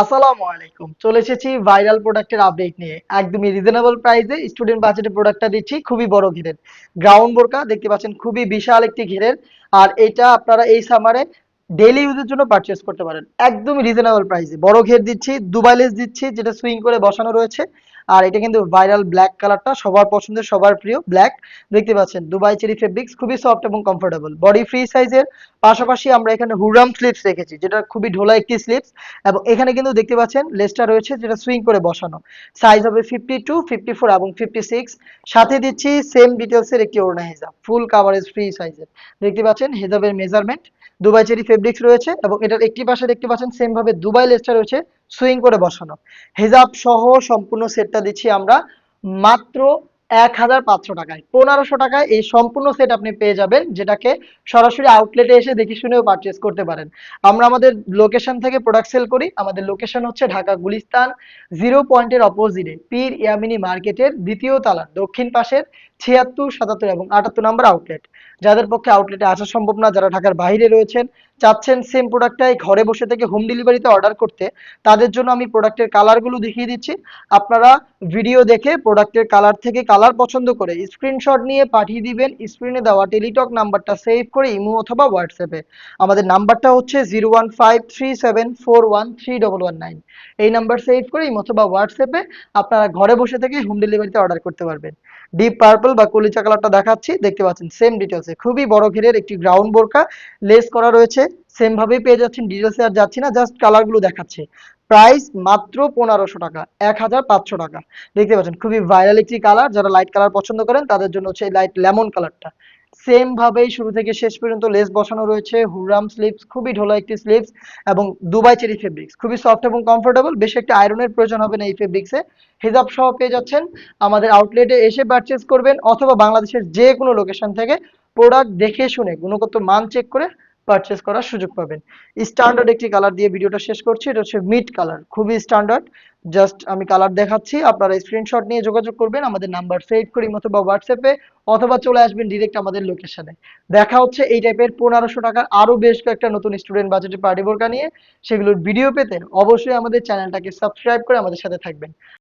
আসসালামু আলাইকুম। চলে এসেছি ভাইরাল প্রোডাক্টের আপডেট নিয়ে। একদমই রিজনেবল প্রাইসে স্টুডেন্ট বাজেটে প্রোডাক্টটা দিচ্ছি, খুবই বড় ঘেরের। গ্রাউন্ড বোরকা, দেখতে পাচ্ছেন, খুবই বিশাল একটি ঘেরের। আর এটা আপনারা এই সামারে ডেইলি ইউজের জন্য পারচেস করতে পারেন। একদমই রিজনেবল প্রাইসে বড় ঘের দিচ্ছি দুবাই লেস দিচ্ছি, যেটা সুইং করে বসানো রয়েছে। আর এটা কিন্তু ভাইরাল ব্ল্যাক কালারটা সবার পছন্দের, সবার প্রিয় ব্ল্যাক দেখতে পাচ্ছেন দুবাই চেরি ফেব্রিক্স খুবই সফট এবং কমফোর্টেবল বডি ফ্রি সাইজের পাশাপাশি আমরা এখানে হুরাম স্লিপস রেখেছি, যেটা খুবই ঢোলা একটি স্লিপস এবং এখানে কিন্তু দেখতে পাচ্ছেন লেসটা রয়েছে, যেটা সুইং করে বসানো। সাইজ হবে ফিফটি টু ফিফটি ফোর এবং ফিফটি সিক্স সাথে দিচ্ছি সেম ডিটেলসের একটি ওড়না হেজাব ফুল কাভারেজ ফ্রি সাইজের দেখতে পাচ্ছেন, হেজাবের মেজারমেন্ট দুবাই চেরি ফেব্রিক্স রয়েছে এবং এটার একটি পাশে দেখতে পাচ্ছেন সেম ভাবে দুবাই লেসটা রয়েছে, সুইং করে বসানো। হেজাব সহ সম্পূর্ণ সেটটা দিচ্ছি আমরা মাত্র এক হাজার পাঁচশো টাকায়। পনেরোশো টাকায় এই সম্পূর্ণ সেট আপনি পেয়ে যাবেন, যেটাকে সরাসরি আউটলেটে এসে দেখে শুনেও পারচেস করতে পারেন। আমরা আমাদের লোকেশন থেকে প্রোডাক্ট সেল করি। আমাদের লোকেশন হচ্ছে ঢাকা গুলিস্তান জিরো পয়েন্টের অপোজিটে পীর ইয়ামিনী মার্কেটের দ্বিতীয় তালা, দক্ষিণ পাশের ছিয়াত্তর, সাতাত্তর এবং আটাত্তর নম্বর আউটলেট যাদের পক্ষে আউটলেটে আসা সম্ভব না, যারা ঢাকার বাইরে রয়েছেন, চাচ্ছেন সেম প্রোডাক্টটাই ঘরে বসে থেকে হোম ডেলিভারিতে অর্ডার করতে, তাদের জন্য আমি প্রোডাক্টের কালারগুলো দেখিয়ে দিচ্ছি। আপনারা ভিডিও দেখে প্রোডাক্টের কালার থেকে কালার পছন্দ করে স্ক্রিনশট নিয়ে পাঠিয়ে দিবেন স্ক্রিনে দেওয়া টেলিটক নাম্বারটা সেভ করে ইমো অথবা হোয়াটসঅ্যাপে আমাদের নাম্বারটা হচ্ছে zero one five three seven four one three double one nine এই নাম্বার সেভ করে ইমো অথবা হোয়াটসঅ্যাপে আপনারা ঘরে বসে থেকে হোম ডেলিভারিতে অর্ডার করতে পারবেন। ডিপ পার্পল বা কলিচা কালারটা দেখাচ্ছি, দেখতে পাচ্ছেন সেম ডিটেলসে খুবই বড় ঘেরের একটি গ্রাউন্ড বোরকা লেস করা রয়েছে। সেম ভাবেই পেয়ে যাচ্ছেন ডিটেলসে আর যাচ্ছি না জাস্ট কালারগুলো দেখাচ্ছে। প্রাইস মাত্র পনেরোশো টাকা, এক হাজার পাঁচশো টাকা। দেখতে পাচ্ছেন, খুবই ভাইরাল একটি কালার যারা লাইট কালার পছন্দ করেন, তাদের জন্য হচ্ছে লাইট লেমন কালারটা সেম ভাবেই শুরু থেকে শেষ পর্যন্ত লেস বসানো রয়েছে। হুরাম স্লিপস খুবই ঢোলা একটি স্লিপস এবং দুবাই চেরি ফেব্রিক্স খুবই সফট এবং কমফোর্টেবল বেশি একটা আয়রনের প্রয়োজন হবে না এই ফেব্রিক্সে হিজাব সহ পেয়ে যাচ্ছেন আমাদের আউটলেটে এসে পারচেস করবেন অথবা বাংলাদেশের যে কোনো লোকেশন থেকে প্রোডাক্ট দেখে শুনে গুণগত মান চেক করে পারচেস করার সুযোগ পাবেন। স্ট্যান্ডার্ড একটি কালার দিয়ে ভিডিওটা শেষ করছি, এটা হচ্ছে মিড কালার খুবই স্ট্যান্ডার্ড জাস্ট আমি কালার দেখাচ্ছি, আপনারা স্ক্রিনশট নিয়ে যোগাযোগ করবেন, আমাদের নাম্বার সেভ করি অথবা হোয়াটসঅ্যাপে অথবা চলে আসবেন ডিরেক্ট আমাদের লোকেশনে দেখা হচ্ছে এই টাইপের পনেরোশো টাকার আরও বেশ কয়েকটা নতুন স্টুডেন্ট বাজেটে পার্টি বোরকা নিয়ে। সেগুলোর ভিডিও পেতে অবশ্যই আমাদের চ্যানেলটাকে সাবস্ক্রাইব করে আমাদের সাথে থাকবেন।